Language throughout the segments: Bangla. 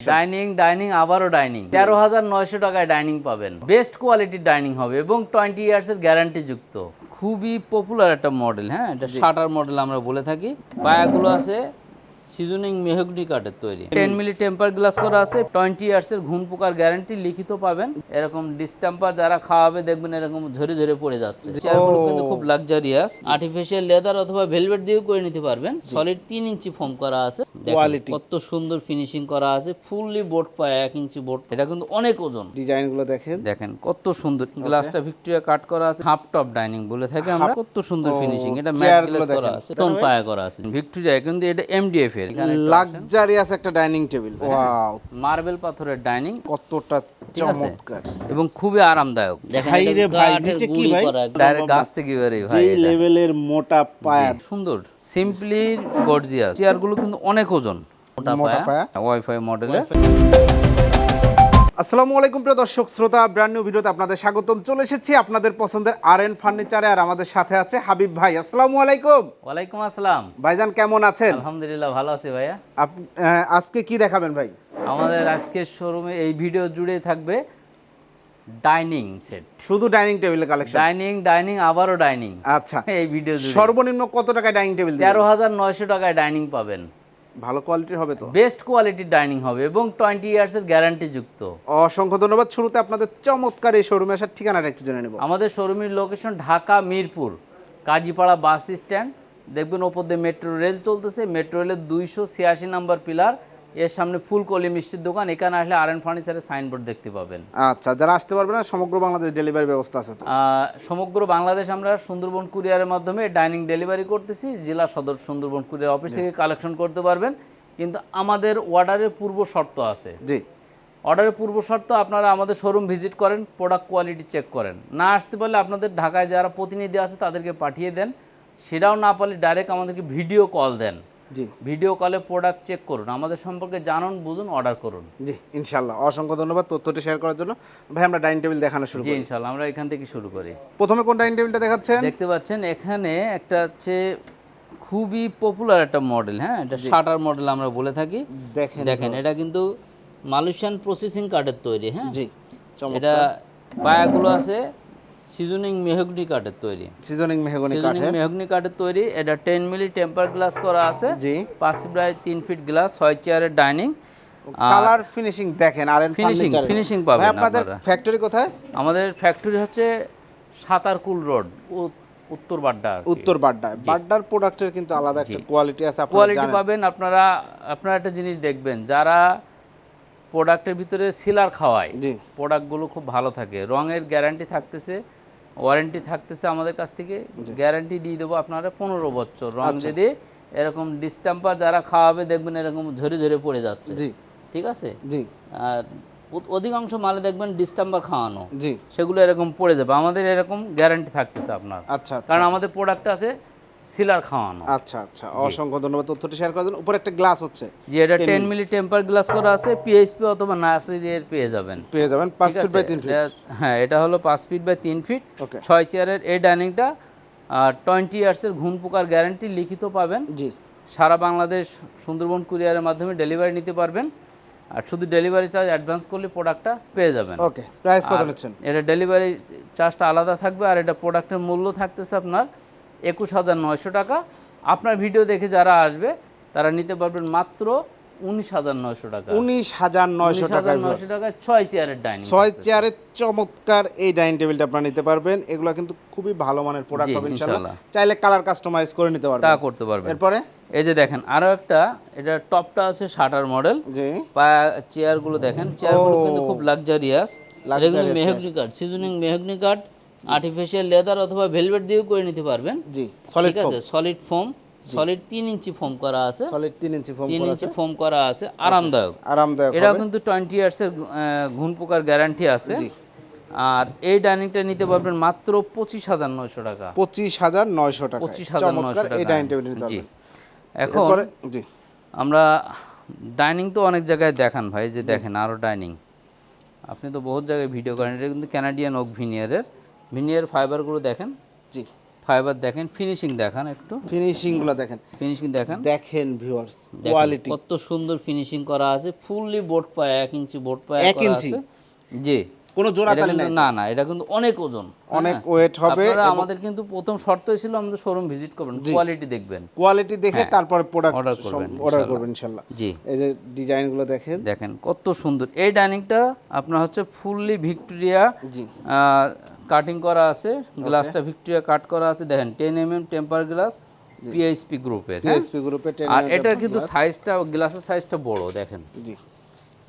ডাইনিং ডাইনিং আবারও ডাইনিং তেরো হাজার নয়শো টাকায় ডাইনিং পাবেন। বেস্ট কোয়ালিটির ডাইনিং হবে এবং টোয়েন্টি ইয়ার্সের গ্যারান্টি যুক্ত। খুবই পপুলার একটা মডেল হ্যাঁ? এটা শাটার মডেল আমরা বলে থাকি। পায়াগুলো আছে সিজনিং মেহগনি কাঠের তৈরি। টেন মিলি টেম্পার গ্লাস করা আছে টোয়েন্টি ইয়ার্স এর ঘুম পোকার গ্যারান্টি লিখিত পাবেন। এরকম ডিস্টাম্পার যারা খাওয়াবে দেখবেন এরকম ঝরে ঝরে পড়ে যাচ্ছে। চেয়ারগুলো কিন্তু খুব লাক্সারিয়াস আর্টিফিশিয়াল লেদার অথবা ভেলভেট দিয়েও করে নিতে পারবেন। সলিড তিন ইঞ্চি ফোম করা আছে। কত সুন্দর ফিনিশিং করা আছে। ফুললি বোর্ড পায় এক ইঞ্চি বোর্ড এটা কিন্তু অনেক ওজন। ডিজাইনগুলো দেখেন। দেখেন কত সুন্দর। গ্লাসটা ভিক্টোরিয়া কাট করা আছে। হাফ টপ ডাইনিং বলে থাকি আমরা। কত সুন্দর ফিনিশিং এটা ম্যাট গ্লাস করা আছে। টোন পায়া করা আছে। ভিক্টোরিয়া কিন্তু এটা এমডিএফ লাক্সারিয়াস একটা ডাইনিং টেবিল ওয়াও মার্বেল পাথরের ডাইনিং কতটা চমৎকার। এবং খুবই আরামদায়ক। দেখেন ভাই রে ভাই, নিচে কি ভাই? ডাইরেক্ট গাছ থেকে বেরই ভাই এই লেভেলের মোটা পায়া। সুন্দর। সিম্পলি গর্জিয়াস চেয়ারগুলো কিন্তু অনেক ওজন। মোটা পায়া। ওয়াইফাই মডেলের আসসালামু আলাইকুম প্রিয় দর্শক শ্রোতা ব্র্যান্ড নিউ ভিডিওতে আপনাদের স্বাগতম। চলে এসেছি আপনাদের পছন্দের আর এন ফার্নিচারে আর আমাদের সাথে আছে হাবিব ভাই। আসসালামু আলাইকুম। ওয়ালাইকুম আসসালাম। ভাইজান কেমন আছেন? আলহামদুলিল্লাহ ভালো আছি ভাইয়া। আপ- আজকে কি দেখাবেন ভাই? আমাদের আজকের শোরুমে এই ভিডিও জুড়ে থাকবে ডাইনিং সেট শুধু ডাইনিং টেবিলের কালেকশন ডাইনিং ডাইনিং আবারও ডাইনিং আচ্ছা। এই ভিডিও জুড়ে। সর্বনিম্ন কত টাকায় ডাইনিং টেবিল তেরো হাজার নয়শো টাকায় ডাইনিং পাবেন। ভালো কোয়ালিটির হবে তো? বেস্ট কোয়ালিটির ডাইনিং হবে এবং টোয়েন্টি ইয়ার্সের গ্যারান্টি যুক্ত। অসংখ্য ধন্যবাদ। শুরুতে আপনাদের চমৎকার এই শোরুমে আসার ঠিকানাটা একটু জেনে নেব। আমাদের শোরুমের location Dhaka Mirpur Kazipara bus stand দেখবেন ওপর দিয়ে মেট্রো রেল চলতেছে। মেট্রো রেলের দুইশো ছিয়াশি নাম্বার পিলার এর সামনে ফুলকলি মিষ্টির দোকান এখানে আসলে আর এন ফার্নিচারের সাইনবোর্ড দেখতে পাবেন। আচ্ছা যারা আসতে পারবে না সমগ্র বাংলাদেশ ডেলিভারি ব্যবস্থা আছে সমগ্র বাংলাদেশ আমরা সুন্দরবন কুরিয়ারের মাধ্যমে ডাইনিং ডেলিভারি করতেছি জেলা সদর সুন্দরবন কুরিয়ার অফিস থেকে কালেকশন করতে পারবেন। কিন্তু আমাদের অর্ডারের পূর্ব শর্ত আছে। জি। অর্ডারের পূর্ব শর্ত আপনারা আমাদের শোরুম ভিজিট করেন প্রোডাক্ট কোয়ালিটি চেক করেন। না আসতে পারলে আপনাদের ঢাকায় যারা প্রতিনিধি আছে তাদেরকে পাঠিয়ে দেন। সেটাও না পারলে ডাইরেক্ট আমাদেরকে ভিডিও কল দেন। জি। ভিডিও কলে প্রোডাক্ট চেক করুন আমাদের সম্পর্কে জানুন বুঝুন অর্ডার করুন। জি ইনশাল্লাহ অসংখ্য ধন্যবাদ তথ্যটি শেয়ার করার জন্য। ভাই আমরা ডাইনিং টেবিল দেখানো শুরু করি। ইনশাল্লাহ আমরা এখান থেকে শুরু করি। প্রথমে কোন ডাইনিং টেবিলটা দেখাচ্ছেন? দেখতে পাচ্ছেন এখানে একটা হচ্ছে খুবই পপুলার একটা মডেল হ্যাঁ? এটা শাটার মডেল আমরা বলে থাকি। দেখেন দেখেন এটা কিন্তু মালয়েশিয়ান প্রসেসিং কার্ডের তৈরি হ্যাঁ? জি এটা পায়াগুলো আছে সিজনিং মেহগনি কাঠের তৈরি। সিজনিং মেহগনি সিজনিং কাঠের। মেহগনি কাঠের তৈরি। এটা টেন মিলি টেম্পার গ্লাস করা আছে। জি। পাঁচ প্রায় তিন ফিট গ্লাস ছয় চেয়ারের ডাইনিং কালার ফিনিশিং দেখেন আর Finishing, finishing পাবেন আপনাদের ফ্যাক্টরি কোথায়? আমাদের ফ্যাক্টরি হচ্ছে সাতারকুল রোড উত্তর বাড্ডা। উত্তর বাড্ডা বাড্ডার প্রোডাক্টের কিন্তু আলাদা একটা কোয়ালিটি আছে আপনারা কোয়ালিটি পাবেন আপনারা আপনারা একটা জিনিস দেখবেন যারা প্রোডাক্টের ভিতরে সিলার খাওয়ায় জি। প্রোডাক্টগুলো খুব ভালো থাকে। রঙের গ্যারান্টি থাকতেছে ওয়ারেন্টি থাকতেছে আমাদের কাছ থেকে গ্যারান্টি দিয়ে দেবো আপনারা পনেরো বছর রং আচ্ছা। যদি এরকম ডিস্টাম্পার যারা খাওয়াবে দেখবেন এরকম ঝরে ঝরে পড়ে যাচ্ছে। জি। ঠিক আছে? জি। আর অধিকাংশ মালে দেখবেন ডিস্টাম্পার খাওয়ানো জি। সেগুলো এরকম পড়ে যাবে। আমাদের এরকম গ্যারান্টি থাকতেছে আপনার। আচ্ছা আচ্ছা কারণ আমাদের প্রোডাক্ট আছে সিলার খাওয়ানো। আচ্ছা আচ্ছা অসংখ্য ধন্যবাদ তথ্যটি শেয়ার করার জন্য। উপরে একটা গ্লাস হচ্ছে। যে এটা টেন মিলি টেম্পার গ্লাস করা আছে পিএইচপি অথবা নার্সারির পেয়ে যাবেন। পেয়ে যাবেন পাঁচ ঠিক ফিট বাই আছে? তিন ফিট হ্যাঁ এটা হলো পাঁচ ফিট বাই তিন ফিট ওকে ছয় চেয়ারের এই ডাইনিংটা আর টোয়েন্টি ইয়ার্সের ঘুম পোকার গ্যারান্টি লিখিত পাবেন। জি। সারা বাংলাদেশ সুন্দরবন কুরিয়ারের মাধ্যমে ডেলিভারি নিতে পারবেন। আর শুধু ডেলিভারি চার্জ অ্যাডভান্স করলে প্রোডাক্টটা পেয়ে যাবেন। ওকে প্রাইস কত নিচ্ছেন? এটা ডেলিভারি চার্জটা আলাদা থাকবে আর এটা প্রোডাক্টের মূল্য থাকতেছে আপনার একুশ হাজার নয়শো টাকা। আপনার ভিডিও দেখে যারা আসবে তারা নিতে পারবেন মাত্র উনিশ হাজার নয়শো টাকা। উনিশ হাজার নয়শো টাকা নয়শো টাকায় ছয় চেয়ারের ডাইনিং ছয় চেয়ারের চমৎকার এই ডাইনিং টেবিলটা আপনারা নিতে পারবেন। এগুলো কিন্তু খুবই ভালো মানের প্রোডাক্ট হবে ইনশাআল্লাহ। চাইলে কালার কাস্টমাইজ করে নিতে পারবেন। তা করতে পারবেন। এরপরে? এই যে দেখেন আরও একটা এটা টপটা আছে শাটার মডেল। জি। পায়া চেয়ারগুলো দেখেন চেয়ারগুলো কিন্তু খুব লাক্সারিয়াস মেহগনি কাঠ সিজনিং মেহগনি কাঠ আর্টিফিশিয়াল লেদার অথবা ভেলভেট দিয়েও করে নিতে পারবেন। জি সলিড ঠিক আছে সলিড ফোম সলিড তিন ইঞ্চি ফোম করা আছে। সলিড তিন ইঞ্চি ফোম করা ইঞ্চি আছে। ফোম করা আছে আরামদায়ক। আরামদায়ক হবে। কিন্তু টোয়েন্টি ইয়ার্সের ঘুন পোকার গ্যারান্টি আছে। জি। আর এই ডাইনিংটা নিতে পারবেন মাত্র পঁচিশ হাজার নয়শো টাকা। পঁচিশ হাজার নয়শো টাকা পঁচিশ হাজার নয়শো চমৎকার এই টাকা ডাইনিং টেবিল নিতে পারবেন। এখন জি। আমরা ডাইনিং তো অনেক জায়গায় দেখান ভাই যে দেখেন আরও ডাইনিং আপনি তো বহুত জায়গায় ভিডিও করেন এটা কিন্তু ক্যানাডিয়ান ওক ভিনিয়ারের ভিনিয়ার ফাইবারগুলো দেখেন? জি। ফাইবার দেখেন ফিনিশিং দেখান একটু। ফিনিশিংগুলো দেখেন। ফিনিশিং দেখান। দেখেন ভিউয়ার্স কোয়ালিটি কত সুন্দর ফিনিশিং করা আছে ফুললি বোর্ড পায় এক ইঞ্চি বোর্ড পায়া এক ইঞ্চি? জি। কোনো জোড়া তালি নাই। না না এটা কিন্তু অনেক ওজন। অনেক হ্যাঁ। ওয়েট হবে আপনারা আমাদের কিন্তু প্রথম শর্তই ছিল আমাদের শোরুম ভিজিট করবেন কোয়ালিটি দেখবেন। কোয়ালিটি দেখে তারপরে প্রোডাক্ট অর্ডার করবেন, অর্ডার করবেন ইনশাল্লাহ। জি। এই যে ডিজাইনগুলো দেখেন। দেখেন কত সুন্দর। এই ডাইনিংটা আপনার হচ্ছে ফুললি ভিক্টোরিয়া জি। কাটিং করা আছে গ্লাসটা ভিক্টোরিয়া কাট করা আছে। দেখেন ten m m temper glass PHP গ্রুপের পিএইচপি পিএসপি গ্রুপে আর এটার কিন্তু সাইজটা গ্লাসের সাইজটা বড় দেখেন। জি।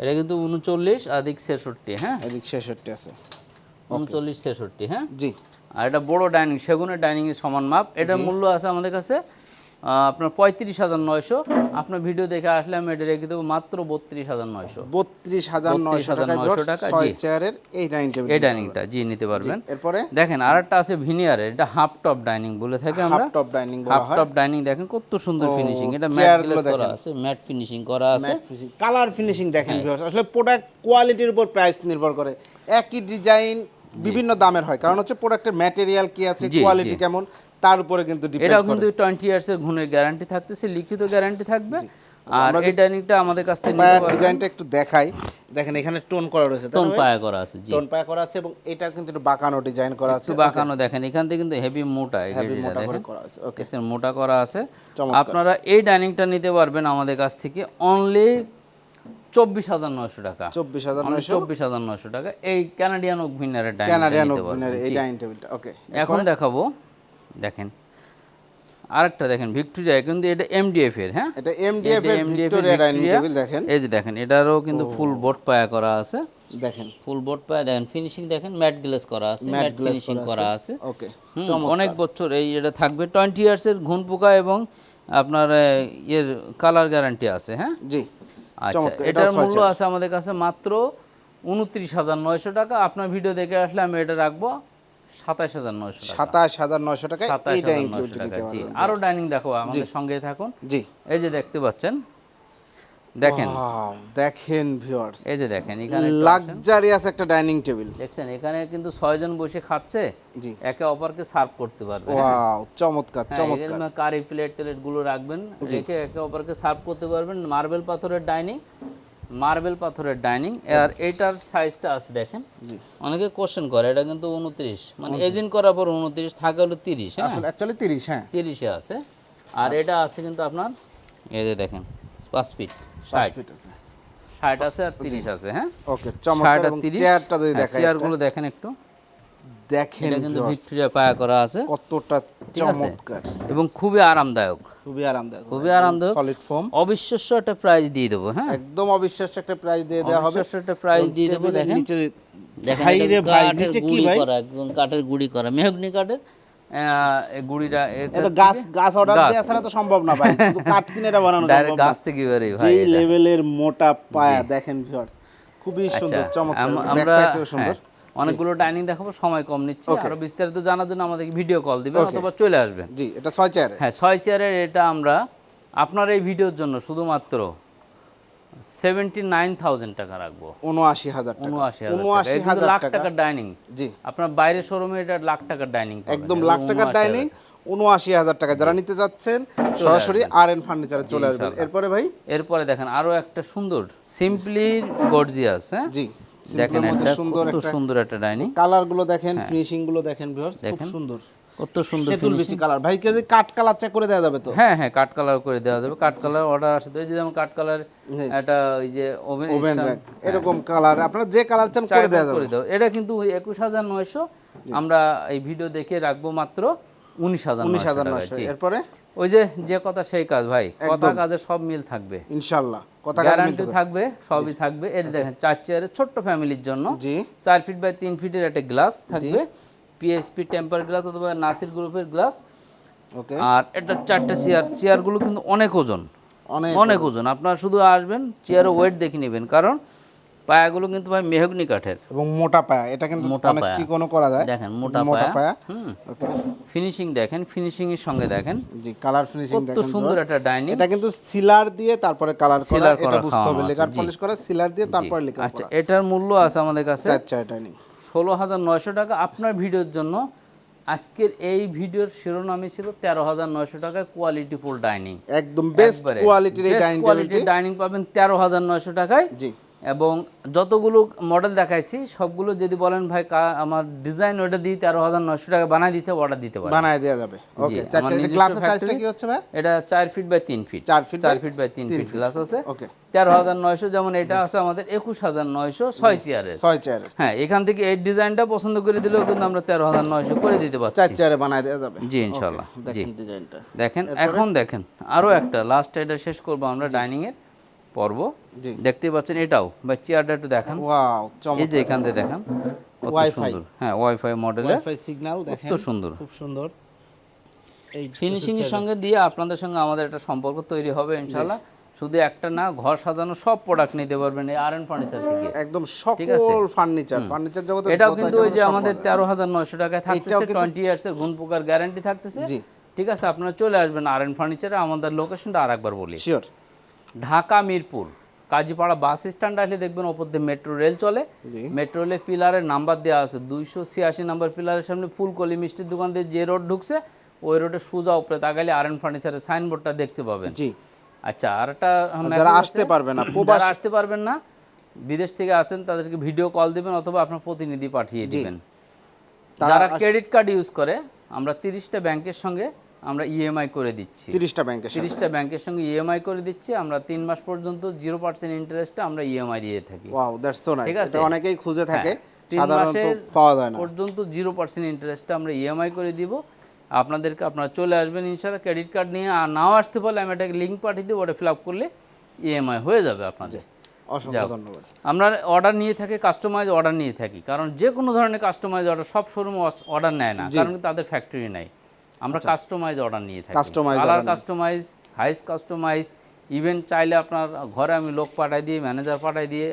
এটা কিন্তু উনচল্লিশ আদিক ছেষট্টি হ্যাঁ? এদিক ছেষট্টি আছে। উনচল্লিশ ছেষট্টি হ্যাঁ? জি। আর এটা বড় ডাইনিং সেগুনের ডাইনিং এর সমান মাপ। এটার মূল্য আছে আমাদের কাছে আপনার পঁয়ত্রিশ হাজার নয়শো। আপনার ভিডিও দেখে আসলে আমি এটা রেখে দেবো মাত্র বত্রিশ হাজার নয়শো। বত্রিশ হাজার নয়শো টাকা 32,900 টাকা, জি। চেয়ারের এই ডাইনিং টেবিল এই ডাইনিংটা জি নিতে পারবেন। এরপরে? দেখেন আরেকটা আছে ভিনিয়ারের এটা হাফ টপ ডাইনিং বলে থাকি আমরা। Half top dining half top dining দেখেন কত সুন্দর ফিনিশিং এটা ম্যাট গ্লেজ করা আছে ম্যাট ফিনিশিং করা আছে। কালার ফিনিশিং দেখেন হ্যাঁ। আসলে প্রোডাক্ট কোয়ালিটির উপর প্রাইস নির্ভর করে। একই ডিজাইন বিভিন্ন দামের হয়। কারণ হচ্ছে প্রোডাক্টের ম্যাটেরিয়াল কি আছে কোয়ালিটি কেমন তার উপরে কিন্তু ডিপেন্ড এটাও কিন্তু টোয়েন্টি ইয়ার্স এর গুণের গ্যারান্টি থাকতেছে লিখিত গ্যারান্টি থাকবে। আর এই ডাইনিংটা আমাদের কাছ থেকে ডিজাইনটা একটু দেখাই। দেখেন এখানে টোন করা রয়েছে টোন পায়া করা আছে জি। টোন পায়া করা আছে এবং এটা কিন্তু একটু বাঁকানো ডিজাইন করা আছে বাঁকানো দেখেন এখান থেকে কিন্তু হেভি মোটা হেভি মোটা করে আছে ওকে মোটা করা আছে। আপনারা এই ডাইনিংটা নিতে পারবেন আমাদের কাছ থেকে অনলি চব্বিশ হাজার নয়শো টাকা। চব্বিশ হাজার নয়শো? চব্বিশ হাজার নয়শো টাকা। এই কানাডিয়ান ওক ভিনারের ক্যানাডিয়ান ডাইনিং এই ডাইনিং টেবিলটা ওকে এখন দেখাবো দেখেন। আরেকটা দেখেন ভিক্টোরিয়া কিন্তু এটা এমডিএফ এর হ্যাঁ? এটা এমডিএফ এর ভিক্টোরিয়া ডাইনিং টেবিল দেখেন। এই যে দেখেন এটারও কিন্তু ফুল বোর্ড পায়া করা আছে। দেখেন। ফুল বোর্ড পায়া দেখেন ফিনিশিং দেখেন ম্যাট গ্লেস করা আছে ম্যাট ফিনিশিং করা আছে। ওকে অনেক বছর এই এটা থাকবে টোয়েন্টি ইয়ার্সের ঘুন পোকা এবং আপনার এর কালার গ্যারান্টি আছে হ্যাঁ? জি আচ্ছা এটার মূল্য আছে আমাদের কাছে মাত্র উনত্রিশ হাজার নয়শো টাকা। আপনার ভিডিও দেখে আসলে আমি এটা রাখব। সাতাশ হাজার নয়শো সাতাশ হাজার নয়শো এই ডাইনিং নয়শো নিতে পারবেন। আরও ডাইনিং দেখো আমাদের সঙ্গে থাকুন। জি। এই যে দেখতে পাচ্ছেন দেখেন। দেখেন ভিউয়ার্স এই যে দেখেন এখানে লাক্সারিয়াস একটা ডাইনিং টেবিল দেখছেন এখানে কিন্তু ছয়জন বসে খাচ্ছে জি। একে অপরকে সার্ভ করতে পারবে ওয়াও চমৎকার হ্যাঁ, চমৎকার। এখানে কারি প্লেট টেলেটগুলো রাখবেন রেখে একে অপরকে সার্ভ করতে পারবেন। মার্বেল পাথরের ডাইনিং মার্বেল পাথরের ডাইনিং আর এইটার সাইজটা আছে দেখেন। অনেকে কোশ্চেন করে এটা কিন্তু উনত্রিশ। মানে এজেন্ট করার পর উনত্রিশ থাকে হলো তিরিশ হ্যাঁ? অ্যাকচুয়ালি তিরিশ হ্যাঁ। তিরিশে আছে। আর এটা আছে কিন্তু আপনার এই যে দেখেন পাঁচ ফিট ষাট ফিট আছে। ষাট আছে আর তিরিশ আছে হ্যাঁ? ওকে চমৎকার চেয়ারটা যদি দেখাই চেয়ারগুলো দেখেন একটু। দেখেন এটা কিন্তু ভিক্টোরিয়া পায়া করা আছে। কতটা ঠিক আছে? চমৎকার। এবং খুবই আরামদায়ক। খুবই আরামদায়ক। খুবই আরামদায়ক। সলিড ফোম অবিশ্বাস্য একটা প্রাইস দিয়ে দেবো হ্যাঁ? একদম অবিশ্বাস্য একটা প্রাইস দিয়ে দেওয়া হবে। অবিশ্বাস্য একটা প্রাইস দিয়ে দেবো দেখেন। নিচে ভাই রে ভাই নিচে কি ভাই? একদম কাঠের গুড়ি করা। মেহগনি কাঠের? এই গুড়িটা এ তো গাছ গাছ অর্ডার দেওয়া ছাড়া তো সম্ভব না ভাই। শুধু কাঠ কিনে এটা বানানো সম্ভব গাছ থেকে বেরোই ভাই যেই লেভেলের মোটা পায়া দেখেন ভিউয়ার্স খুবই সুন্দর আচ্ছা, চমৎকার আম- ব্যাক সাইডটাও সুন্দর। হ্যাঁ, অনেকগুলো ডাইনিং দেখাবো সময় কম নিচ্ছি। আরও বিস্তারিত জানার জন্য আমাদেরকে ভিডিও কল দিবেন অথবা চলে আসবেন। জি এটা ছয় চেয়ারে হ্যাঁ ছয় চেয়ারের এটা আমরা আপনার এই ভিডিওর জন্য শুধুমাত্র সেভেন্টি নাইন থাউজেন্ড টাকা রাখব। উনআশি হাজার টাকা। উনআশি হাজার লাখ টাকার ডাইনিং জি। আপনার বাইরের শোরুমে এটা লাখ টাকার ডাইনিং একদম লাখ টাকার ডাইনিং উনআশি হাজার টাকা। যারা নিতে যাচ্ছেন সরাসরি আর এন ফার্নিচারে চলে আসবেন। এরপরে ভাই? এরপরে দেখেন আরও একটা সুন্দর সিম্পলি গর্জিয়াস হ্যাঁ? জি। দেখেন একটা সুন্দর কত একটা সুন্দর একটা ডাইনিং। কালারগুলো দেখেন ফিনিশিংগুলো দেখেন ভিউয়ার্স খুব সুন্দর। কত সুন্দর বিচি কালার। ভাই কে কাট কালার চেক করে দেওয়া যাবে তো? হ্যাঁ হ্যাঁ কাট কালার করে দেওয়া যাবে। কাট কালার অর্ডার আসে তো। যেমন কাট কালার হ্যাঁ। একটা ওই যে ওভেন ওভেন এরকম কালার। আপনারা যে কালার চান করে দেওয়া যাবে। এটা কিন্তু একুশ হাজার নয়শো আমরা এই ভিডিও দেখে রাখব মাত্র। উনিশ হাজার উনিশ হাজার টাকা নয়শো। জি। এরপরে? ওই যে যে কথা সেই কাজ ভাই কথা কাজে সব মিল থাকবে। ইনশাল্লাহ কথা গ্যারান্টি থাকবে। সবই থাকবে। এর দেখেন চার চেয়ারের ছোট্ট ফ্যামিলির জন্য চার ফিট বাই তিন ফিটের একটা গ্লাস থাকবে। পিএসপি টেম্পার গ্লাস অথবা নাসির গ্রুপের গ্লাস ওকে। আর এটা চারটে চেয়ার চেয়ারগুলো কিন্তু অনেক ওজন। অনেক অনেক ওজন। আপনারা শুধু আসবেন চেয়ারের ওয়েট দেখে নেবেন। কারণ পায়াগুলো কিন্তু ভাই মেহগনি কাঠের। এবং মোটা পায়া এটা কিন্তু মোটা অনেক। চিকনও করা যায়। দেখেন মোটা মোটা পায়া। হুম। ফিনিশিং দেখেন ফিনিশিং এর সঙ্গে দেখেন। জি কালার ফিনিশিং কত দেখেন সুন্দর একটা ডাইনিং। এটা কিন্তু সিলার দিয়ে তারপরে কালার করা এটা বুঝতে হবে। খাওয়ানো লেকার পলিশ করা সিলার দিয়ে তারপরে লেকার আচ্ছা এটার মূল্য আছে আমাদের কাছে চার ডাইনিং। ষোলো হাজার নয়শো টাকা। আপনার ভিডিওর জন্য আজকের এই ভিডিওর শিরোনামে ছিল তেরো হাজার নয়শো টাকায় কোয়ালিটি ফুল ডাইনিং একদম বেস্ট কোয়ালিটির ডাইনিং পাবেন তেরো হাজার নয়শো টাকায়। জি। এবং যতগুলো মডেল দেখাইছি সবগুলো যদি বলেন ভাই আমার ডিজাইন ওটা দিয়ে তেরো হাজার নয়শো টাকা বানাই দিতে অর্ডার দিতে পারেন। বানায় দেওয়া যাবে। ওকে গ্লাসের সাইজটা কি হচ্ছে ভাই? এটা চার ফিট বাই তিন ফিট চার ফিট চার ফিট বাই তিন ফিট। গ্লাস আছে। ওকে তেরো হাজার নয়শো যেমন এটা আছে আমাদের একুশ হাজার নয়শো ছয় চেয়ারের ছয় চেয়ারে হ্যাঁ এখান থেকে এই ডিজাইনটা পছন্দ করে দিলেও কিন্তু আমরা তেরো হাজার নয়শো করে দিতে পারছি। চার চেয়ারে বানায় দেওয়া যাবে। জি ইনশাল্লাহ জি দেখেন ডিজাইনটা দেখেন এখন দেখেন আরও একটা লাস্ট এটা শেষ করব আমরা ডাইনিং এর পর্ব। জি। দেখতেই পাচ্ছেন এটাও। বা চেয়ারটা একটু দেখান। ওয়াও এই যে এখান থেকে দেখান কত সুন্দর। হ্যাঁ ওয়াইফাই মডেলের। ওয়াইফাই সিগন্যাল দেখেন কত সুন্দর। খুব সুন্দর। এই ফিনিশিং এর সঙ্গে দিয়ে আপনাদের সঙ্গে আমাদের একটা সম্পর্ক তৈরি হবে ইনশাল্লাহ শুধু একটা না ঘর সাজানো সব প্রোডাক্ট নিতে পারবেন এই আর এন ফার্নিচার থেকে। একদম? সকল ফার্নিচার ফার্নিচার জগতে এটাও কিন্তু ওই যে আমাদের পাওয়া যায়। তেরো হাজার নয়শো টাকায় থাকতেছে কিন্তু- টোয়েন্টি ইয়ার্স এর ঘুণ পোকার গ্যারান্টি থাকতেছে। জি। ঠিক আছে আপনারা চলে আসবেন আর এন ফার্নিচারে আমাদের লোকেশনটা আর একবার বলি। Sure Dhaka Mirpur. Kazipara bus stand আসলে দেখবেন ওপর দিয়ে মেট্রো রেল চলে। মেট্রো রেলের পিলারের নাম্বার দেওয়া আছে। দুইশো ছিয়াশি নাম্বার পিলারের সামনে ফুলকলি মিষ্টির দোকান দিয়ে যে রোড ঢুকছে ওই রোডে সোজা উপরে তাকালে আর এন ফার্নিচারের সাইনবোর্ডটা দেখতে পাবেন। জি। আচ্ছা আর একটা যারা আসতে পারবে না যারা আসতে পারবেন না বিদেশ থেকে আসেন তাদেরকে ভিডিও কল দিবেন অথবা আপনার প্রতিনিধি পাঠিয়ে দিবেন। তারা যারা ক্রেডিট কার্ড ইউজ করে আমরা তিরিশটা ব্যাংকের সঙ্গে আমরা ইএমআই করে দিচ্ছি। তিরিশটা ব্যাংকের তিরিশটা ব্যাংকের সঙ্গে ইএমআই করে দিচ্ছি আমরা তিন মাস পর্যন্ত জিরো পার্সেন্ট ইন্টারেস্টে আমরা ইএমআই দিয়ে থাকি। ওয়াও দ্যাটস সো নাইস ঠিক আছে? অনেকেই খুঁজে থাকে হ্যাঁ, সাধারণত পাওয়া যায় না। পর্যন্ত জিরো পার্সেন্ট ইন্টারেস্টে আমরা ইএমআই করে দিব। আপনাদেরকে আপনারা চলে আসবেন ইনশাআল্লাহ ক্রেডিট কার্ড নিয়ে। আর নাও আসতে পারলে আমি এটাকে লিঙ্ক পাঠিয়ে দেবো ওটা ফিল আপ করলে ইএমআই হয়ে যাবে আপনাদের। অসংখ্য ধন্যবাদ। আমরা অর্ডার নিয়ে থাকি কাস্টমাইজ অর্ডার নিয়ে থাকি। কারণ যে কোনো ধরনের কাস্টমাইজ অর্ডার সব শোরুম অর্ডার নেয় না কারণ তাদের ফ্যাক্টরি নাই। আমরা কাস্টমাইজ অর্ডার নিয়ে থাকি। Customize colour customize size customize even চাইলে আপনার ঘরে আমি লোক পাঠাই দিয়ে ম্যানেজার পাঠাই দিয়ে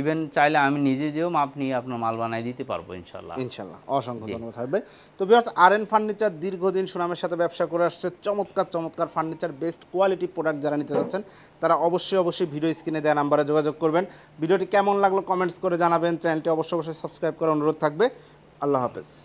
ইভেন চাইলে আমি নিজে যেও মাপ নিয়ে আপনার মাল বানাই দিতে পারব ইনশাল্লাহ ইনশাল্লাহ অসংখ্য ধন্যবাদ থাকবে তো বিয়ার্স আর এন ফার্নিচার দীর্ঘদিন সুনামের সাথে ব্যবসা করে আসছে। চমৎকার চমৎকার ফার্নিচার বেস্ট কোয়ালিটি প্রোডাক্ট যারা নিতে যাচ্ছেন তারা অবশ্যই অবশ্যই ভিডিও স্ক্রিনে দেওয়া নাম্বারে যোগাযোগ করবেন। ভিডিওটি কেমন লাগল কমেন্টস করে জানাবেন। চ্যানেলটি অবশ্যই অবশ্যই সাবস্ক্রাইব করার অনুরোধ থাকবে। আল্লাহ হাফেজ।